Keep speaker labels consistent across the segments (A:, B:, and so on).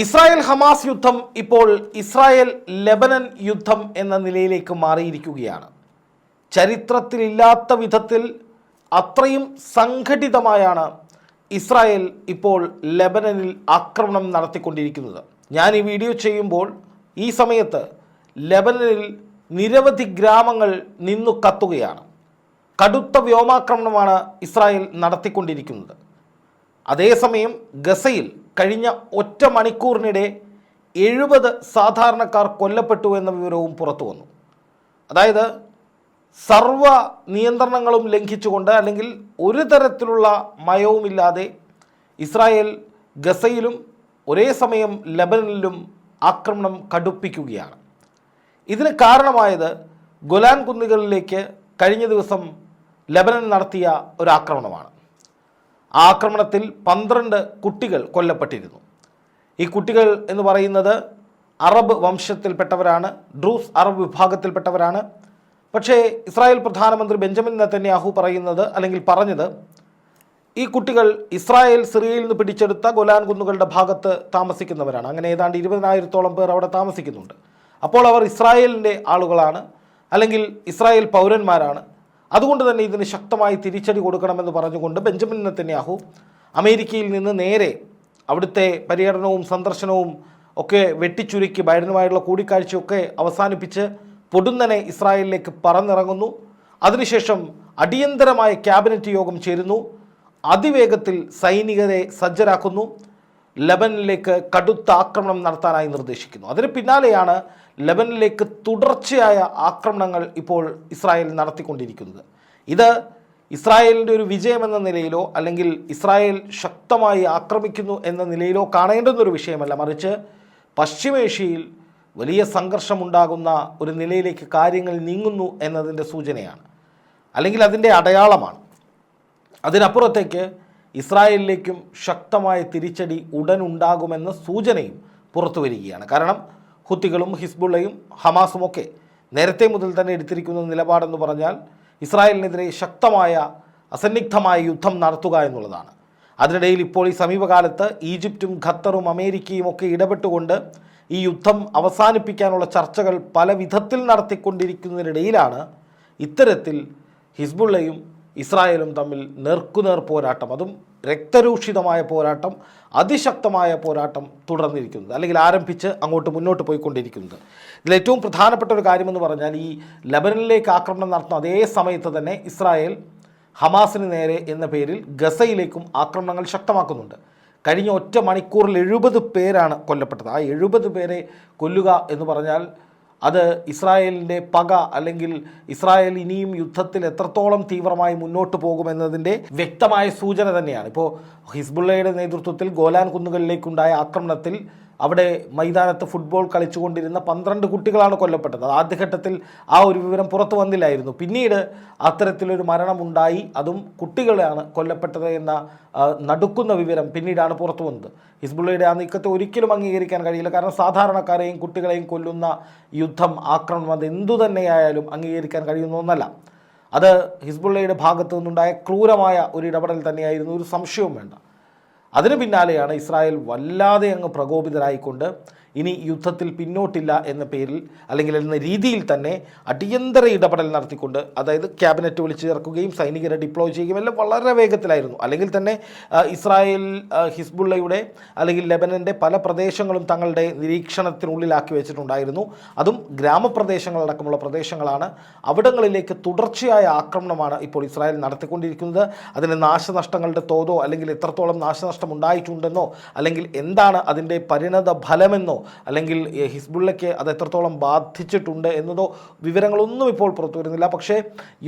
A: Israel Hamas യുദ്ധം ഇപ്പോൾ Israel Lebanon യുദ്ധം എന്ന നിലയിലേക്ക് മാറിയിരിക്കുകയാണ്. ചരിത്രത്തിലില്ലാത്ത വിധത്തിൽ അത്രയും സംഘടിതമായാണ് ഇസ്രായേൽ ഇപ്പോൾ ലെബനനിൽ ആക്രമണം നടത്തിക്കൊണ്ടിരിക്കുന്നത്. ഞാൻ ഈ വീഡിയോ ചെയ്യുമ്പോൾ ഈ സമയത്ത് ലെബനനിൽ നിരവധി ഗ്രാമങ്ങൾ നിന്നു കത്തുകയാണ്. കടുത്ത വ്യോമാക്രമണമാണ് ഇസ്രായേൽ നടത്തിക്കൊണ്ടിരിക്കുന്നത്. അതേസമയം ഗസയിൽ കഴിഞ്ഞ ഒറ്റ മണിക്കൂറിനിടെ എഴുപത് സാധാരണക്കാർ കൊല്ലപ്പെട്ടു എന്ന വിവരവും പുറത്തു വന്നു. അതായത് സർവ നിയന്ത്രണങ്ങളും ലംഘിച്ചുകൊണ്ട് അല്ലെങ്കിൽ ഒരു തരത്തിലുള്ള മയവുമില്ലാതെ ഇസ്രായേൽ ഗസയിലും ഒരേ സമയം ലബനനിലും ആക്രമണം കടുപ്പിക്കുകയാണ്. ഇതിന് കാരണമായത് ഗൊലാൻ കുന്നുകളിലേക്ക് കഴിഞ്ഞ ദിവസം ലബനൻ നടത്തിയ ഒരു ആക്രമണമാണ്. ആക്രമണത്തിൽ പന്ത്രണ്ട് കുട്ടികൾ കൊല്ലപ്പെട്ടിരുന്നു. ഈ കുട്ടികൾ എന്ന് പറയുന്നത് അറബ് വംശത്തിൽപ്പെട്ടവരാണ് ഡ്രൂസ് അറബ് വിഭാഗത്തിൽപ്പെട്ടവരാണ്. പക്ഷേ ഇസ്രായേൽ പ്രധാനമന്ത്രി ബെഞ്ചമിൻ നെതന്യാഹു പറയുന്നത് അല്ലെങ്കിൽ പറഞ്ഞത് ഈ കുട്ടികൾ ഇസ്രായേൽ സിറിയയിൽ നിന്ന് പിടിച്ചെടുത്ത ഗൊലാൻ കുന്നുകളുടെ ഭാഗത്ത് താമസിക്കുന്നവരാണ്. അങ്ങനെ ഏതാണ്ട് ഇരുപതിനായിരത്തോളം പേർ അവിടെ താമസിക്കുന്നുണ്ട്. അപ്പോൾ അവർ ഇസ്രായേലിന്റെ ആളുകളാണ് അല്ലെങ്കിൽ ഇസ്രായേൽ പൗരന്മാരാണ്. അതുകൊണ്ട് തന്നെ ഇതിന് ശക്തമായി തിരിച്ചടി കൊടുക്കണമെന്ന് പറഞ്ഞുകൊണ്ട് ബെഞ്ചമിൻ നെത്തന്യാഹു അമേരിക്കയിൽ നിന്ന് നേരെ അവിടുത്തെ പര്യടനവും സന്ദർശനവും ഒക്കെ വെട്ടിച്ചുരുക്കി ബൈഡനുമായുള്ള കൂടിക്കാഴ്ചയൊക്കെ അവസാനിപ്പിച്ച് പൊടുന്നനെ ഇസ്രായേലിലേക്ക് പറന്നിറങ്ങുന്നു. അതിനുശേഷം അടിയന്തരമായ ക്യാബിനറ്റ് യോഗം ചേരുന്നു. അതിവേഗത്തിൽ സൈനികരെ സജ്ജരാക്കുന്നു. ലബനിലേക്ക് കടുത്ത ആക്രമണം നടത്താനായി നിർദ്ദേശിക്കുന്നു. അതിന് പിന്നാലെയാണ് ലബനിലേക്ക് തുടർച്ചയായ ആക്രമണങ്ങൾ ഇപ്പോൾ ഇസ്രായേൽ നടത്തിക്കൊണ്ടിരിക്കുന്നത്. ഇത് ഇസ്രായേലിന്റെ ഒരു വിജയമെന്ന നിലയിലോ അല്ലെങ്കിൽ ഇസ്രായേൽ ശക്തമായി ആക്രമിക്കുന്നു എന്ന നിലയിലോ കാണേണ്ടുന്നൊരു വിഷയമല്ല. മറിച്ച് പശ്ചിമേഷ്യയിൽ വലിയ സംഘർഷമുണ്ടാകുന്ന ഒരു നിലയിലേക്ക് കാര്യങ്ങൾ നീങ്ങുന്നു എന്നതിന്റെ സൂചനയാണ്. അല്ലെങ്കിൽ അതിന്റെ അടയാളമാണ്. അതിനപ്പുറത്തേക്ക് ഇസ്രായേലിലേക്കും ശക്തമായ തിരിച്ചടി ഉടൻ ഉണ്ടാകുമെന്ന സൂചനയും പുറത്തു വരികയാണ്. കാരണം ഹുത്തികളും ഹിസ്ബുള്ളയും ഹമാസും ഒക്കെ നേരത്തെ മുതൽ തന്നെ എടുത്തിരിക്കുന്ന നിലപാടെന്ന് പറഞ്ഞാൽ ഇസ്രായേലിനെതിരെ ശക്തമായ അസന്നിഗ്ധമായ യുദ്ധം നടത്തുക എന്നുള്ളതാണ്. അതിനിടയിൽ ഇപ്പോൾ ഈ സമീപകാലത്ത് ഈജിപ്തും ഖത്തറും അമേരിക്കയും ഒക്കെ ഇടപെട്ടുകൊണ്ട് ഈ യുദ്ധം അവസാനിപ്പിക്കാനുള്ള ചർച്ചകൾ പല വിധത്തിൽ നടത്തിക്കൊണ്ടിരിക്കുന്നതിനിടയിലാണ് ഇത്തരത്തിൽ ഹിസ്ബുള്ളയും ഇസ്രായേലും തമ്മിൽ നേർക്കുനേർ പോരാട്ടം അതും രക്തരൂഷിതമായ പോരാട്ടം അതിശക്തമായ പോരാട്ടം തുടർന്നിരിക്കുന്നത് അല്ലെങ്കിൽ ആരംഭിച്ച് അങ്ങോട്ട് മുന്നോട്ട് പോയിക്കൊണ്ടിരിക്കുന്നത്. ഇതിൽ ഏറ്റവും പ്രധാനപ്പെട്ട ഒരു കാര്യമെന്ന് പറഞ്ഞാൽ ഈ ലബനനിലേക്ക് ആക്രമണം നടത്തുന്ന അതേ സമയത്ത് തന്നെ ഇസ്രായേൽ ഹമാസിന് നേരെ എന്ന പേരിൽ ഗസയിലേക്കും ആക്രമണങ്ങൾ ശക്തമാക്കുന്നുണ്ട്. കഴിഞ്ഞ ഒറ്റ മണിക്കൂറിൽ എഴുപത് പേരാണ് കൊല്ലപ്പെട്ടത്. ആ എഴുപത് പേരെ കൊല്ലുക എന്ന് പറഞ്ഞാൽ അത് ഇസ്രായേലിന്റെ പക അല്ലെങ്കിൽ ഇസ്രായേൽ ഇനിയും യുദ്ധത്തിൽ എത്രത്തോളം തീവ്രമായി മുന്നോട്ട് പോകുമെന്നതിന്റെ വ്യക്തമായ സൂചന തന്നെയാണ്. ഇപ്പോൾ ഹിസ്ബുള്ളയുടെ നേതൃത്വത്തിൽ ഗോലാൻ കുന്നുകളിലേക്കുണ്ടായ ആക്രമണത്തിൽ അവിടെ മൈതാനത്ത് ഫുട്ബോൾ കളിച്ചുകൊണ്ടിരുന്ന പന്ത്രണ്ട് കുട്ടികളാണ് കൊല്ലപ്പെട്ടത്. ആദ്യഘട്ടത്തിൽ ആ ഒരു വിവരം പുറത്തു വന്നില്ലായിരുന്നു. പിന്നീട് അത്തരത്തിലൊരു മരണമുണ്ടായി. അതും കുട്ടികളാണ് കൊല്ലപ്പെട്ടത് എന്ന നടുക്കുന്ന വിവരം പിന്നീടാണ് പുറത്തു വന്നത്. ഹിസ്ബുള്ളയുടെ ആ നീക്കത്തെ ഒരിക്കലും അംഗീകരിക്കാൻ കഴിയില്ല. കാരണം സാധാരണക്കാരെയും കുട്ടികളെയും കൊല്ലുന്ന യുദ്ധം ആക്രമണം അത് എന്തു തന്നെയായാലും അംഗീകരിക്കാൻ കഴിയുന്ന ഒന്നല്ല. അത് ഹിസ്ബുള്ളയുടെ ഭാഗത്തു നിന്നുണ്ടായ ക്രൂരമായ ഒരു ഇടപെടൽ തന്നെയായിരുന്നു. ഒരു സംശയവും വേണ്ട. അതിന് പിന്നാലെയാണ് ഇസ്രായേൽ വല്ലാതെ അങ്ങ് പ്രകോപിതരായിക്കൊണ്ട് ഇനി യുദ്ധത്തിൽ പിന്നോട്ടില്ല എന്ന പേരിൽ അല്ലെങ്കിൽ എന്ന രീതിയിൽ തന്നെ അടിയന്തര ഇടപെടൽ നടത്തിക്കൊണ്ട് അതായത് ക്യാബിനറ്റ് വിളിച്ചു ചേർക്കുകയും സൈനികരെ ഡിപ്ലോയ് ചെയ്യുകയും എല്ലാം വളരെ വേഗത്തിലായിരുന്നു. അല്ലെങ്കിൽ തന്നെ ഇസ്രായേൽ ഹിസ്ബുള്ളയുടെ അല്ലെങ്കിൽ ലെബനന്റെ പല പ്രദേശങ്ങളും തങ്ങളുടെ നിരീക്ഷണത്തിനുള്ളിലാക്കി വെച്ചിട്ടുണ്ടായിരുന്നു. അതും ഗ്രാമപ്രദേശങ്ങളടക്കമുള്ള പ്രദേശങ്ങളാണ്. അവിടങ്ങളിലേക്ക് തുടർച്ചയായ ആക്രമണമാണ് ഇപ്പോൾ ഇസ്രായേൽ നടത്തിക്കൊണ്ടിരിക്കുന്നത്. അതിന് നാശനഷ്ടങ്ങളുടെ തോതോ അല്ലെങ്കിൽ എത്രത്തോളം നാശനഷ്ടം ഉണ്ടായിട്ടുണ്ടെന്നോ അല്ലെങ്കിൽ എന്താണ് അതിന്റെ പരിണത ഫലമെന്നോ അല്ലെങ്കിൽ ഹിസ്ബുള്ളയ്ക്ക് അത് എത്രത്തോളം ബാധിച്ചിട്ടുണ്ട് എന്നതോ വിവരങ്ങളൊന്നും ഇപ്പോൾ പുറത്തു വരുന്നില്ല. പക്ഷേ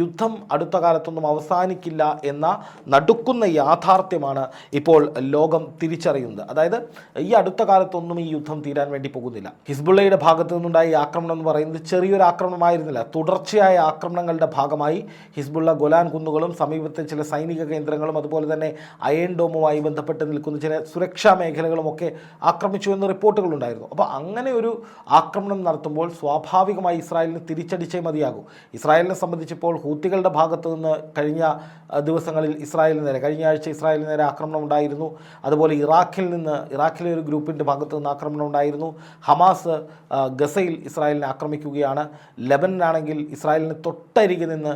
A: യുദ്ധം അടുത്ത കാലത്തൊന്നും അവസാനിക്കില്ല എന്ന നടുക്കുന്ന യാഥാർത്ഥ്യമാണ് ഇപ്പോൾ ലോകം തിരിച്ചറിയുന്നത്. അതായത് ഈ അടുത്ത കാലത്തൊന്നും ഈ യുദ്ധം തീരാൻ വേണ്ടി പോകുന്നില്ല. ഹിസ്ബുള്ളയുടെ ഭാഗത്തു നിന്നുണ്ടായ ഈ ആക്രമണം എന്ന് പറയുന്നത് ചെറിയൊരു ആക്രമണമായിരുന്നില്ല. തുടർച്ചയായ ആക്രമണങ്ങളുടെ ഭാഗമായി ഹിസ്ബുള്ള ഗൊലാൻ കുന്നുകളും സമീപത്തെ ചില സൈനിക കേന്ദ്രങ്ങളും അതുപോലെ തന്നെ അയൺ ഡോമുമായി ബന്ധപ്പെട്ട് നിൽക്കുന്ന ചില സുരക്ഷാ മേഖലകളും ഒക്കെ ആക്രമിച്ചു എന്ന റിപ്പോർട്ടുകളുണ്ടായിരുന്നു. മനസ്സിലാകും അപ്പോൾ അങ്ങനെ ഒരു ആക്രമണം നടത്തുമ്പോൾ സ്വാഭാവികമായി ഇസ്രായേലിന് തിരിച്ചടിച്ചേ മതിയാകും. ഇസ്രായേലിനെ സംബന്ധിച്ചിപ്പോൾ ഹൂത്തികളുടെ ഭാഗത്തു നിന്ന് കഴിഞ്ഞ ദിവസങ്ങളിൽ ഇസ്രായേലിന് നേരെ കഴിഞ്ഞ ആഴ്ച ഇസ്രായേലിന് നേരെ ആക്രമണം ഉണ്ടായിരുന്നു. അതുപോലെ ഇറാഖിൽ നിന്ന് ഇറാഖിലെ ഒരു ഗ്രൂപ്പിന്റെ ഭാഗത്തു നിന്ന് ആക്രമണം ഉണ്ടായിരുന്നു. ഹമാസ് ഗസയിൽ ഇസ്രായേലിനെ ആക്രമിക്കുകയാണ്. ലെബനാണെങ്കിൽ ഇസ്രായേലിന് തൊട്ടരികെ നിന്ന്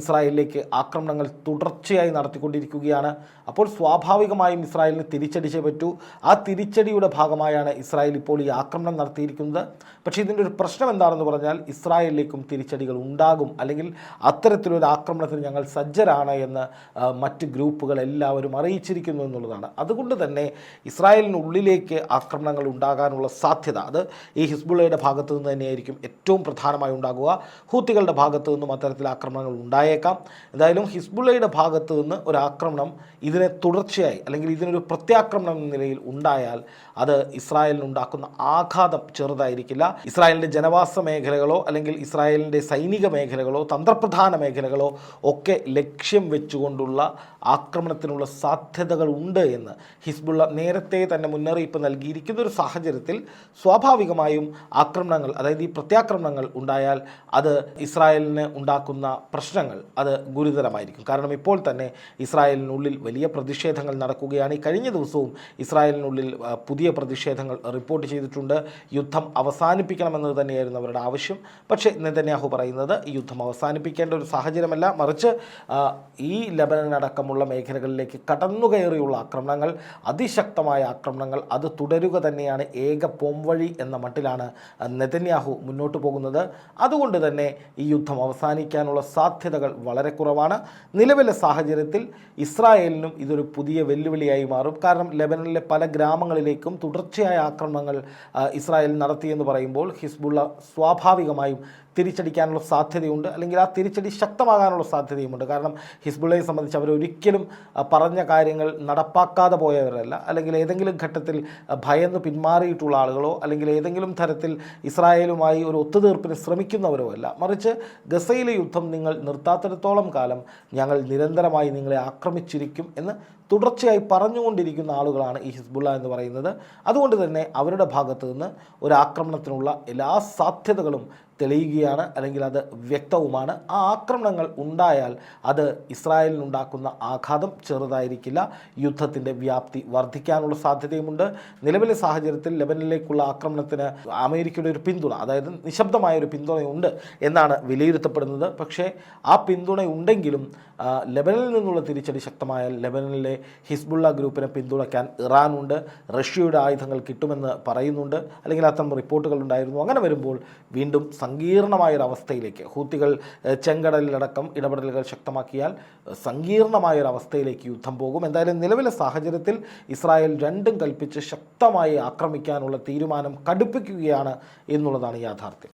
A: ഇസ്രായേലിലേക്ക് ആക്രമണങ്ങൾ തുടർച്ചയായി നടത്തിക്കൊണ്ടിരിക്കുകയാണ്. അപ്പോൾ സ്വാഭാവികമായും ഇസ്രായേലിന് തിരിച്ചടിച്ചേ പറ്റൂ. ആ തിരിച്ചടിയുടെ ഭാഗമായാണ് ഇസ്രായേൽ ഇപ്പോൾ ഈ ആക്രമണം നടത്തിയിരിക്കുന്നത്. പക്ഷേ ഇതിന്റെ ഒരു പ്രശ്നം എന്താണെന്ന് പറഞ്ഞാൽ ഇസ്രായേലിലേക്കും തിരിച്ചടികൾ ഉണ്ടാകും. അല്ലെങ്കിൽ അത്തരത്തിലൊരു ആക്രമണത്തിന് ഞങ്ങൾ സജ്ജരാണ് എന്ന് മറ്റ് ഗ്രൂപ്പുകൾ എല്ലാവരും അറിയിച്ചിരിക്കുന്നു എന്നുള്ളതാണ്. അതുകൊണ്ട് തന്നെ ഇസ്രായേലിനുള്ളിലേക്ക് ആക്രമണങ്ങൾ ഉണ്ടാകാനുള്ള സാധ്യത അത് ഈ ഹിസ്ബുള്ളയുടെ ഭാഗത്തു നിന്ന് തന്നെയായിരിക്കും ഏറ്റവും പ്രധാനമായി ഉണ്ടാകുക. ഹൂത്തികളുടെ ഭാഗത്തു നിന്നും അത്തരത്തിൽ ആക്രമണങ്ങൾ ഉണ്ടായേക്കാം. എന്തായാലും ഹിസ്ബുള്ളയുടെ ഭാഗത്തു നിന്ന് ഒരു ആക്രമണം ഇതിനെ തുടർച്ചയായി അല്ലെങ്കിൽ ഇതിനൊരു പ്രത്യാക്രമണം എന്ന നിലയിൽ ഉണ്ടായാൽ അത് ഇസ്രായേലിന് ഉണ്ടാക്കുന്ന ആഘാതം ചെറുതായിരിക്കില്ല. ഇസ്രായേലിന്റെ ജനവാസ മേഖലകളോ അല്ലെങ്കിൽ ഇസ്രായേലിന്റെ സൈനിക മേഖലകളോ തന്ത്രപ്രധാന മേഖലകളോ ഒക്കെ ലക്ഷ്യം വെച്ചുകൊണ്ടുള്ള ആക്രമണത്തിനുള്ള സാധ്യതകൾ ഉണ്ട് എന്ന് ഹിസ്ബുള്ള നേരത്തെ തന്നെ മുന്നറിയിപ്പ് നൽകിയിരിക്കുന്ന ഒരു സാഹചര്യത്തിൽ സ്വാഭാവികമായും ആക്രമണങ്ങൾ അതായത് ഈ പ്രത്യാക്രമണങ്ങൾ ഉണ്ടായാൽ അത് ഇസ്രായേലിന് ഉണ്ടാക്കുന്ന പ്രശ്നങ്ങൾ അത് ഗുരുതരമായിരിക്കും. കാരണം ഇപ്പോൾ തന്നെ ഇസ്രായേലിനുള്ളിൽ വലിയ പ്രതിഷേധങ്ങൾ നടക്കുകയാണ്. ഈ കഴിഞ്ഞ ദിവസവും ഇസ്രായേലിനുള്ളിൽ പുതിയ പ്രതിഷേധങ്ങൾ റിപ്പോർട്ട് ചെയ്തിട്ടുണ്ട്. യുദ്ധം അവസാനിപ്പിക്കണമെന്നത് തന്നെയായിരുന്നു അവരുടെ ആവശ്യം. പക്ഷേ നെതന്യാഹു പറയുന്നത് യുദ്ധം അവസാനിപ്പിക്കേണ്ട ഒരു സാഹചര്യമല്ല. മറിച്ച് ഈ ലബനൻ അടക്കമുള്ള മേഖലകളിലേക്ക് കടന്നുകയറിയുള്ള ആക്രമണങ്ങൾ അതിശക്തമായ ആക്രമണങ്ങൾ അത് തുടരുക തന്നെയാണ് ഏക പോംവഴി എന്ന മട്ടിലാണ് നെതന്യാഹു മുന്നോട്ട് പോകുന്നത്. അതുകൊണ്ട് തന്നെ ഈ യുദ്ധം അവസാനിക്കാനുള്ള സാധ്യതകൾ വളരെ കുറവാണ്. നിലവിലെ സാഹചര്യത്തിൽ ഇസ്രായേലിനും ഇതൊരു പുതിയ വെല്ലുവിളിയായി മാറും. കാരണം ലെബനനിലെ പല ഗ്രാമങ്ങളിലേക്കും തുടർച്ചയായ ആക്രമണങ്ങൾ ഇസ്രായേൽ നടത്തിയെന്ന് പറയുമ്പോൾ ഹിസ്ബുള്ള സ്വാഭാവികമായും തിരിച്ചടിക്കാനുള്ള സാധ്യതയുണ്ട്. അല്ലെങ്കിൽ ആ തിരിച്ചടി ശക്തമാകാനുള്ള സാധ്യതയുമുണ്ട്. കാരണം ഹിസ്ബുള്ളയെ സംബന്ധിച്ച് അവർ ഒരിക്കലും പറഞ്ഞ കാര്യങ്ങൾ നടപ്പാക്കാതെ പോയവരല്ല. അല്ലെങ്കിൽ ഏതെങ്കിലും ഘട്ടത്തിൽ ഭയന്ന് പിന്മാറിയിട്ടുള്ള ആളുകളോ അല്ലെങ്കിൽ ഏതെങ്കിലും തരത്തിൽ ഇസ്രായേലുമായി ഒരു ഒത്തുതീർപ്പിന് ശ്രമിക്കുന്നവരോ അല്ല. മറിച്ച് ഗസയിലെ യുദ്ധം നിങ്ങൾ നിർത്താത്തിടത്തോളം കാലം ഞങ്ങൾ നിരന്തരമായി നിങ്ങളെ ആക്രമിച്ചിരിക്കും എന്ന് തുടർച്ചയായി പറഞ്ഞുകൊണ്ടിരിക്കുന്ന ആളുകളാണ് ഈ ഹിസ്ബുള്ള എന്ന് പറയുന്നത്. അതുകൊണ്ട് തന്നെ അവരുടെ ഭാഗത്തു നിന്ന് ഒരു ആക്രമണത്തിനുള്ള എല്ലാ സാധ്യതകളും തെളിയുകയാണ് അല്ലെങ്കിൽ അത് വ്യക്തവുമാണ്. ആ ആക്രമണങ്ങൾ ഉണ്ടായാൽ അത് ഇസ്രായേലിനുണ്ടാക്കുന്ന ആഘാതം ചെറുതായിരിക്കില്ല. യുദ്ധത്തിന്റെ വ്യാപ്തി വർദ്ധിക്കാനുള്ള സാധ്യതയുമുണ്ട്. നിലവിലെ സാഹചര്യത്തിൽ ലെബനിലേക്കുള്ള ആക്രമണത്തിന് അമേരിക്കയുടെ ഒരു പിന്തുണ അതായത് നിശബ്ദമായ ഒരു പിന്തുണയുണ്ട് എന്നാണ് വിലയിരുത്തപ്പെടുന്നത്. പക്ഷേ ആ പിന്തുണ ഉണ്ടെങ്കിലും ലെബനിൽ നിന്നുള്ള തിരിച്ചടി ശക്തമായാൽ ലെബനനിലെ ഹിസ്ബുള്ള ഗ്രൂപ്പിനെ പിന്തുണയ്ക്കാൻ ഇറാനുണ്ട്. റഷ്യയുടെ ആയുധങ്ങൾ കിട്ടുമെന്ന് പറയുന്നുണ്ട്. അല്ലെങ്കിൽ അത്തരം റിപ്പോർട്ടുകൾ ഉണ്ടായിരുന്നു. അങ്ങനെ വരുമ്പോൾ വീണ്ടും സങ്കീർണമായൊരവസ്ഥയിലേക്ക്. ഹൂത്തികൾ ഏഹ്, ചെങ്കടലിലടക്കം ഇടപെടലുകൾ ശക്തമാക്കിയാൽ സങ്കീർണമായ ഒരു അവസ്ഥയിലേക്ക് യുദ്ധം പോകും. എന്തായാലും നിലവിലെ സാഹചര്യത്തിൽ ഇസ്രായേൽ രണ്ടും കൽപ്പിച്ച് ശക്തമായി ആക്രമിക്കാനുള്ള തീരുമാനം കടുപ്പിക്കുകയാണ് എന്നുള്ളതാണ് യാഥാർത്ഥ്യം.